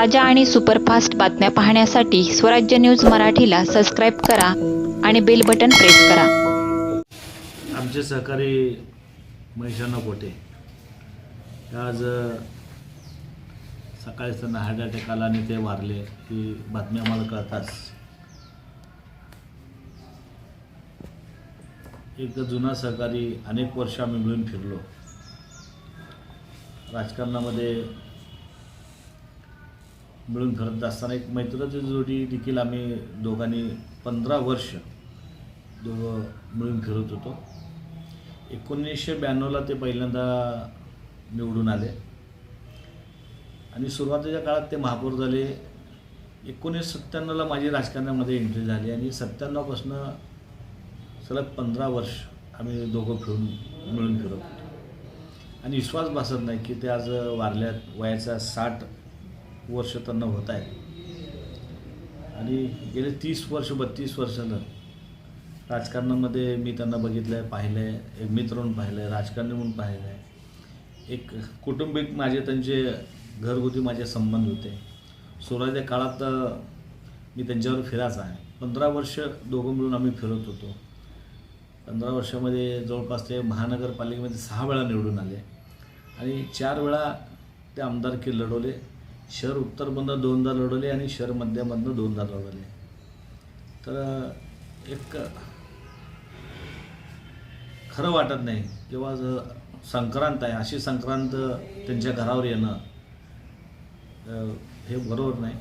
ताज्या आणि सुपरफास्ट बातम्या पाहण्यासाठी स्वराज्य न्यूज मराठीला सबस्क्राईब करा आणि बेल बटन प्रेस करा. आमचे सहकारी महेशांना पोटे. आज अ, सकाळी त्यांना हार्ट अटॅक आला आणि ते वारले ही बातमी आम्हाला कळताच. एक जुना सहकारी अनेक वर्ष आम्ही मिळून फिरलो. राजकारणामध्ये मिळून फिरत असताना एक मैत्राची जोडी देखील आम्ही दोघांनी पंधरा वर्ष दोघं मिळून फिरत होतो. एकोणीसशे ब्याण्णवला ते पहिल्यांदा निवडून आले. आणि सुरुवातीच्या काळात ते महापौर झाले. एकोणीसशे सत्त्याण्णवला माझी राजकारणामध्ये एंट्री झाली आणि सत्त्याण्णवपासून सलग पंधरा वर्ष आम्ही दोघं फिरून मिळून फिरत होतो. आणि विश्वास बसत नाही की ते आज वारल्यात वयाचा साठ वर्ष त्यांना होत आहे. आणि गेले तीस वर्ष बत्तीस वर्षानं राजकारणामध्ये मी त्यांना बघितलं आहे पाहिलं आहे एक मित्र म्हणून पाहिलं आहे राजकारणी म्हणून पाहिलं आहे एक कुटुंबिक माझे त्यांचे घरगुती माझे संबंध होते. सुरुवातीच्या काळात मी त्यांच्यावर फिरायचा आहे. पंधरा वर्ष दोघं मिळून आम्ही फिरत होतो. पंधरा वर्षामध्ये जवळपास ते महानगरपालिकेमध्ये सहा वेळा निवडून आले. आणि चार वेळा ते आमदारकी लढवले. शहर उत्तरमधनं दोनदा लढवले आणि शहर मध्यामधनं दोनदा लढवले. तर एक खरं वाटत नाही किंवा संक्रांत आहे अशी संक्रांत त्यांच्या घरावर येणं हे बरोबर नाही.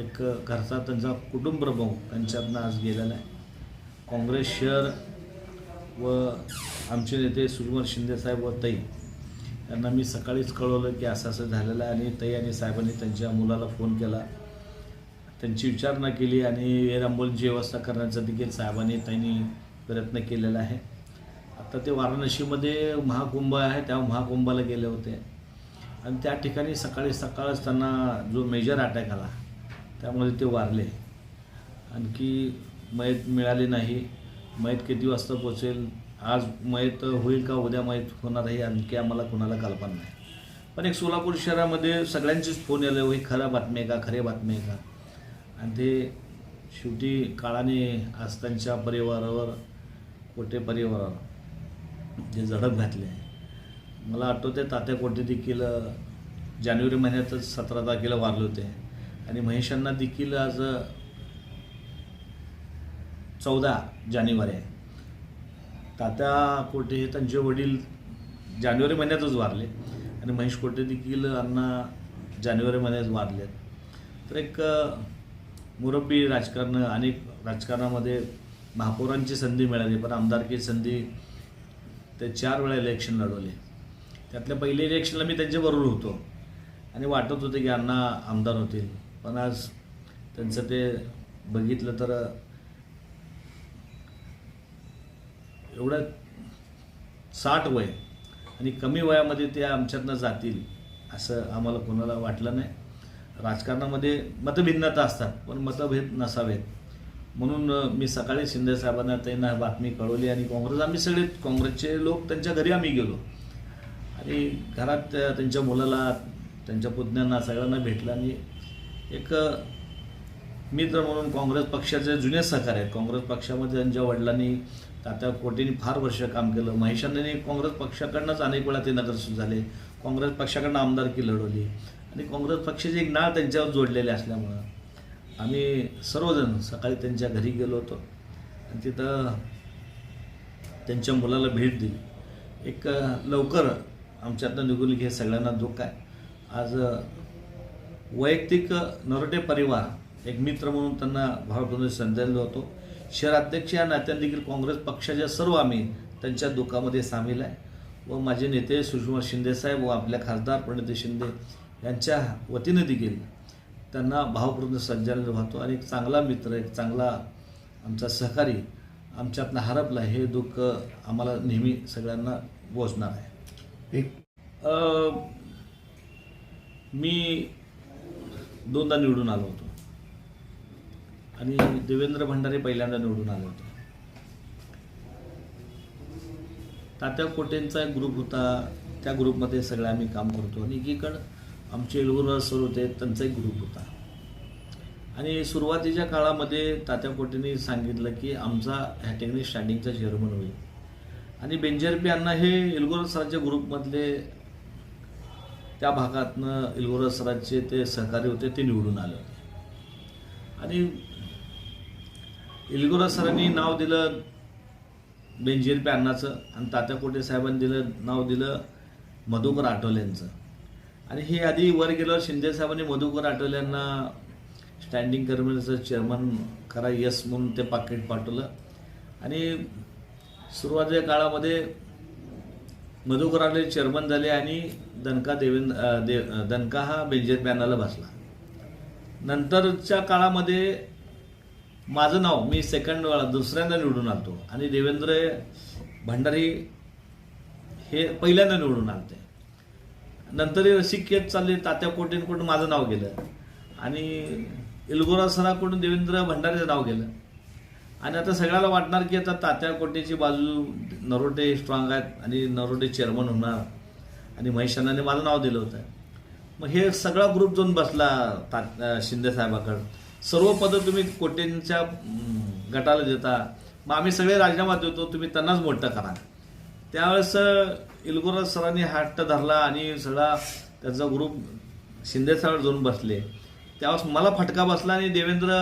एक घरचा त्यांचा कुटुंब त्यांच्यातनं आज गेलेला आहे. काँग्रेस शहर व आमचे नेते सुजमर शिंदेसाहेब व तई त्यांना मी सकाळीच कळवलं की असं असं झालेलं आहे. आणि तई आणि साहेबांनी त्यांच्या मुलाला फोन केला. त्यांची विचारणा केली आणि एअर ॲम्ब्युलन्सची व्यवस्था करण्याचा देखील साहेबांनी त्यांनी प्रयत्न केलेला आहे. आता ते वाराणसीमध्ये महाकुंभ आहे त्या महाकुंभाला गेले होते. आणि त्या ठिकाणी सकाळी सकाळच त्यांना जो मेजर अटॅक आला त्यामुळे ते वारले. आणखी मयत मिळाली नाही. मयत किती वाजता पोचेल आज मयत होईल का उद्या मयत होणार आहे आणखी आम्हाला कोणाला कल्पना नाही. पण एक सोलापूर शहरामध्ये सगळ्यांचेच फोन आले ही खऱ्या बातमी आहे का खरे बातमी आहे का? आणि ते शेवटी काळाने आज त्यांच्या परिवारावर कोटे परिवारावर जे झडप घातले मला आठवते तात्या कोटे देखील जानेवारी महिन्यातच सतरा तारखेला वारले होते. आणि महेशांना देखील आज चौदा जानेवारी आहे. तात्या कोटे हे त्यांचे वडील जानेवारी महिन्यातच वारले. आणि महेश कोटे देखील अण्णा जानेवारी महिन्यात वारले. तर एक मुरब्बी राजकारण अनेक राजकारणामध्ये महापौरांची संधी मिळाली पण आमदारकी संधी ते चार वेळा इलेक्शन लढवले. त्यातल्या पहिल्या इलेक्शनला मी त्यांच्याबरोबर होतो. आणि वाटत होते की अण्णा आमदार होतील. पण आज त्यांचं ते बघितलं तर एवढं साठ वय आणि कमी वयामध्ये ते आमच्यातनं जातील असं आम्हाला कोणाला वाटलं नाही. राजकारणामध्ये मतभिन्नता असतात पण मतभेद नसावेत. म्हणून मी सकाळी शिंदे साहेबांना त्यांना बातमी कळवली आणि काँग्रेस आम्ही सगळे काँग्रेसचे लोक त्यांच्या घरी आम्ही गेलो. आणि घरात त्यांच्या मुलाला त्यांच्या पुतण्यांना सगळ्यांना भेटलं आणि एक मित्र म्हणून काँग्रेस पक्षाचे जुने सहकार्य आहेत. काँग्रेस पक्षामध्ये त्यांच्या वडिलांनी तात्या कोटेंनी फार वर्ष काम केलं. महेशांनी काँग्रेस पक्षाकडनंच अनेक वेळा ते नगरसेवक झाले. काँग्रेस पक्षाकडनं आमदारकी लढवली. आणि काँग्रेस पक्षाची एक नाळ त्यांच्यावर जोडलेले असल्यामुळं आम्ही सर्वजण सकाळी त्यांच्या घरी गेलो होतो. आणि तिथं त्यांच्या मुलाला भेट दिली. एक लवकर आमच्यातनं निघून हे सगळ्यांना दुःख आहे. आज वैयक्तिक नरोटे परिवार एक मित्र म्हणून त्यांना भावपूर्ण संदेश होतो. शहराध्यक्ष या नात्याने देखील काँग्रेस पक्षाच्या सर्व आम्ही त्यांच्या दुःखामध्ये सामील आहे. व माझे नेते सुषमा शिंदेसाहेब व आपल्या खासदार प्रणिती शिंदे यांच्या वतीने देखील त्यांना भावपूर्ण संचालन वाहतो. आणि एक चांगला मित्र एक चांगला आमचा सहकारी आमच्यातनं हरपला हे दुःख आम्हाला नेहमी सगळ्यांना बोचणार आहे. एक मी दोनदा निवडून आलो होतो. आणि देवेंद्र भंडारे पहिल्यांदा निवडून आले होते. तात्या कोटेंचा एक ग्रुप होता. त्या ग्रुपमध्ये सगळे आम्ही काम करतो. आणि एकीकडं आमचे एलगुरा सर होते त्यांचा एक ग्रुप होता. आणि सुरुवातीच्या काळामध्ये तात्या कोटेंनी सांगितलं की आमचा ह्या स्टँडिंगचा चेअरमन होईल. आणि बेंजरपी अण्णा हे एलगोर सरांच्या ग्रुपमधले त्या भागातनं एलगोर सरांचे ते सहकारी होते ते निवडून आले होते. आणि इलगोरा सरांनी नाव दिलं बेंजीर अण्णाचं आणि तात्या कोटे साहेबांनी दिलं नाव दिलं मधुकर आठवल्यांचं आणि हे आधी वर गेल्यावर शिंदे साहेबांनी मधुकर आठवल्यांना स्टँडिंग कमिटीचं चेअरमन करा यस म्हणून ते पाकिट पाठवलं. आणि सुरुवातीच्या काळामध्ये मधुकर आठवले चेअरमन झाले आणि दनका देवेंद्र देव दनका हा बेंजीर पॅनाला बसला. नंतरच्या काळामध्ये माझं नाव मी सेकंड वेळा दुसऱ्यांदा निवडून आलतो आणि देवेंद्र भंडारी हे पहिल्यांदा निवडून आलते नंतर शिक्केत चालले तात्या कोटेंकडून माझं नाव गेलं. आणि इलगोरा सराकडून देवेंद्र भंडारीचं नाव गेलं. आणि आता सगळ्याला वाटणार की आता तात्या कोटेची बाजू नरोटे स्ट्रॉंग आहेत आणि नरोटे चेअरमन होणार. आणि महेश माझं नाव दिलं होतं. मग हे सगळा ग्रुप जाऊन बसला ता शिंदेसाहेबाकडं शिंदे साहेबाकडं. सर्व पदं तुम्ही कोटेंच्या गटाला देता. मग आम्ही सगळे राजीनामा देतो तुम्ही त्यांनाच मोठं करा. त्यावेळेस इलगुराज सरांनी हट्ट धरला आणि सगळा त्याचा ग्रुप शिंदे साहेब जाऊन बसले. त्यावेळेस मला फटका बसला आणि देवेंद्र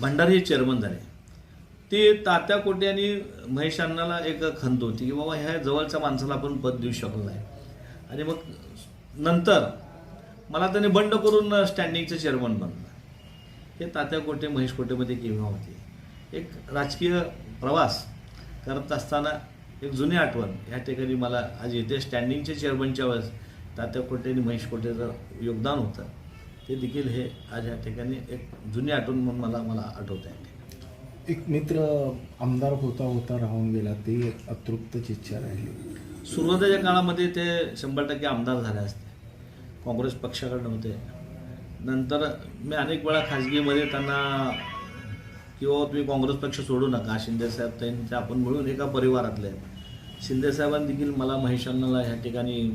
भंडारी हे चेअरमन झाले. ते तात्या कोटे आणि महेश अण्णाला एक खंत होती की बाबा ह्या जवळच्या माणसाला आपण पद देऊ शकलो नाही. आणि मग नंतर मला त्यांनी बंड करून स्टँडिंगचं चेअरमन बनलं. हे तात्या कोटे महेश कोटेमध्ये किंवा होती. एक राजकीय प्रवास करत असताना एक जुनी आठवण. या ठिकाणी मला आज येथे स्टँडिंगच्या चेअरमनच्या वेळेस तात्या कोटे आणि महेश कोटेचं योगदान होतं. ते देखील हे आज या ठिकाणी एक जुनी आठवण म्हणून मला मला आठवत आहे एक मित्र आमदार होता होता राहून गेला. ते अतृप्तच इच्छा राहिली. सुरुवातीच्या काळामध्ये ते शंभर टक्के आमदार झाले असते. काँग्रेस पक्षाकडे होते नंतर मी अनेक वेळा खाजगीमध्ये त्यांना किंवा तुम्ही काँग्रेस पक्ष सोडू नका. शिंदेसाहेब त्यांचे आपण मिळून एका परिवारातले आहेत. शिंदेसाहेबांनी देखील मला महेशांनाला ह्या ठिकाणी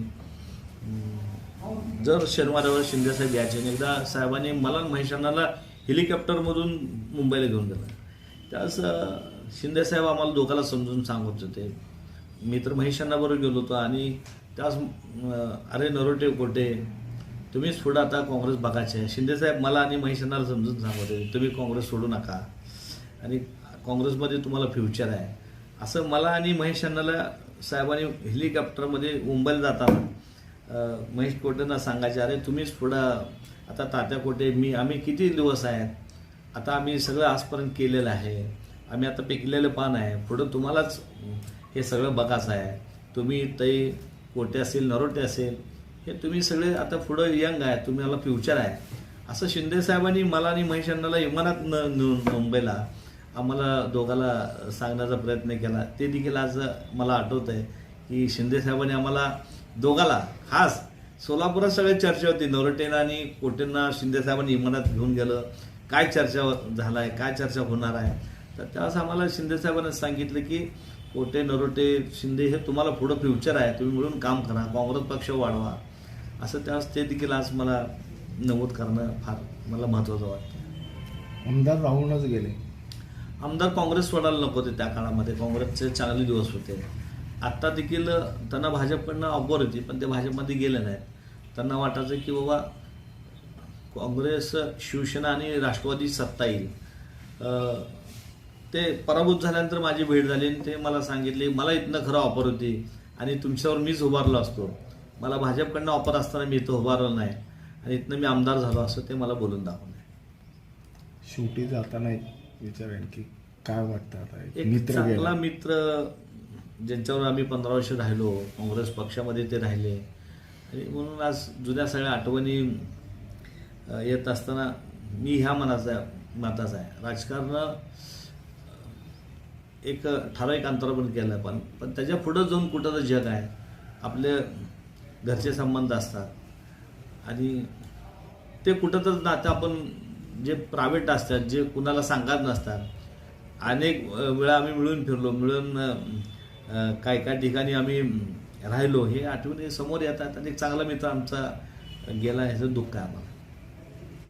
जर शनिवारावर शिंदेसाहेब यायचे आणि एकदा साहेबांनी मला आणि महेशांनाला हेलिकॉप्टरमधून मुंबईला घेऊन गेलं. त्यास शिंदेसाहेब आम्हाला दोघाला समजून सांगत होते. मी तर महेशांना बरोबर गेलो होतो आणि त्यास अरे नरोटे कोटे तुम्हीच पुढं आता काँग्रेस बघायचे आहे. शिंदेसाहेब मला आणि महेशांना समजून सांगते तुम्ही काँग्रेस सोडू नका. आणि काँग्रेसमध्ये तुम्हाला फ्युचर आहे. असं मला आणि महेशांनाला साहेबांनी हेलिकॉप्टरमध्ये मुंबईला जाताना महेश कोटेंना सांगायचे अरे तुम्हीच पुढं आता तात्या कोटे मी आम्ही किती दिवस आहेत? आता आम्ही सगळं आजपर्यंत केलेलं आहे. आम्ही आता पिकलेलं पान आहे. पुढं तुम्हालाच हे सगळं बघायचं आहे. तुम्ही तई कोटे असेल नरोटे असेल हे तुम्ही सगळे आता पुढं यंग आहे तुम्हाला फ्युचर आहे असं शिंदे साहेबांनी मला आणि महेश अण्णाला विमानात न नेऊन मुंबईला आम्हाला दोघाला सांगण्याचा प्रयत्न केला. ते देखील आज मला आठवत आहे की शिंदे साहेबांनी आम्हाला दोघाला खास सोलापुरात सगळे चर्चा होती. नरोटेना आणि कोटेंना शिंदे साहेबांनी इमानात घेऊन गेलं. काय चर्चा झाला आहे काय चर्चा होणार आहे? तर त्यावेळेस आम्हाला शिंदे साहेबांनी सांगितलं की कोटे नरोटे शिंदे हे तुम्हाला पुढं फ्युचर आहे. तुम्ही मिळून काम करा काँग्रेस पक्ष वाढवा. असं त्यावेळेस ते देखील आज मला नमूद करणं फार मला महत्त्वाचं वाटतं. आमदार राहूनच गेले. आमदार काँग्रेस सोडायला नको होते त्या काळामध्ये. काँग्रेसचे चांगले दिवस होते. आत्ता देखील त्यांना भाजपकडनं ऑफर होती पण ते भाजपमध्ये गेले नाहीत. त्यांना वाटायचं की बाबा काँग्रेस शिवसेना आणि राष्ट्रवादी सत्ता येईल. ते पराभूत झाल्यानंतर माझी भेट झाली आणि ते मला सांगितले मला इथनं खरं ऑफर होती आणि तुमच्यावर मीच उभारलो असतो. मला भाजपकडनं ऑफर असताना मी इथं उभारलो नाही. आणि इथनं मी आमदार झालो असं ते मला बोलून दाखवलं शेवटी जाताना एक विचारेन की काय वाटतं आता? एक एक मित्र चांगला गेला मित्र ज्यांच्यावर आम्ही पंधरा वर्ष राहिलो काँग्रेस पक्षामध्ये ते राहिले. आणि म्हणून आज जुन्या सगळ्या आठवणी अ, येत असताना मी ह्या मनाचा मताचा आहे. राजकारण एक ठराविक अंतरापर्यंत केलं पण पण त्याच्या पुढं जाऊन कुठं तर जग आहे. आपले घरचे संबंध असतात. आणि ते कुठं तर नातं आपण जे प्रायव्हेट असतात जे कुणाला सांगत नसतात. अनेक वेळा आम्ही मिळून फिरलो मिळून काय काय ठिकाणी आम्ही राहिलो. हे आठवणी समोर येतात आणि एक चांगला मित्र आमचा गेला ह्याचं दुःख आहे आम्हाला.